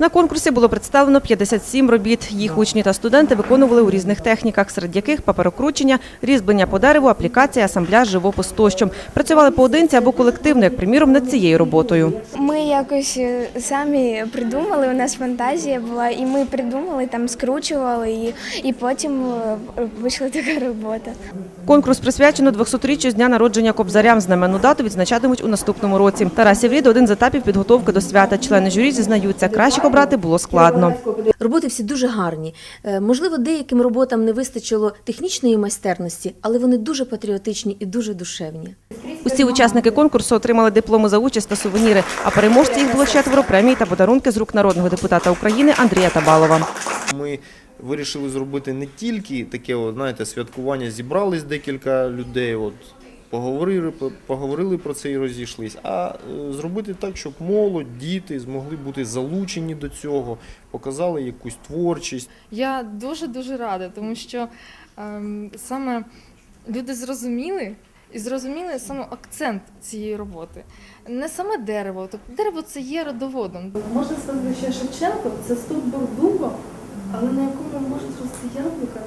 На конкурсі було представлено 57 робіт. Їх учні та студенти виконували у різних техніках, серед яких паперокручення, різьблення по дереву, аплікація, асамбляж, живопис тощо. Працювали поодинці або колективно, як приміром, над цією роботою. Ми якось е, самі придумали, у нас фантазія була, і ми придумали, там скручували, і, і потім е, вийшла така робота. Конкурс присвячено 200-річчю з дня народження Кобзарям. Знаменну дату відзначатимуть у наступному році. Тарас Єврід – один з етапів підготовки до свята. Члени журі зізнаються, краще обрати було складно. Роботи всі дуже гарні. Е, Можливо, деяким роботам не вистачило технічної майстерності, але вони дуже патріотичні і дуже душевні. Усі учасники конкурсу отримали дипломи за участь та сувеніри, а переможці їх було четверо премії та подарунки з рук народного депутата України Андрія Табалова. Ми вирішили зробити не тільки таке, от, знаєте, святкування, зібрались декілька людей, от, поговорили, поговорили про це і розійшлись, а е, зробити так, щоб молодь, діти змогли бути залучені до цього, показали якусь творчість. Я дуже дуже рада, тому що ем, саме люди зрозуміли і зрозуміли саме акцент цієї роботи. Не саме дерево, тобто дерево це є родоводом. Можна сказати, що Шевченко це стовбур дуба, але на якому можуть рости яблука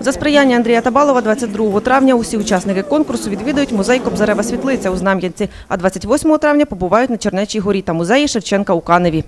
За сприяння Андрія Табалова 22 травня усі учасники конкурсу відвідують музей Кобзарева світлиця. У Знам'янці, а 28 травня побувають на Чернечій горі та музеї Шевченка у Каневі.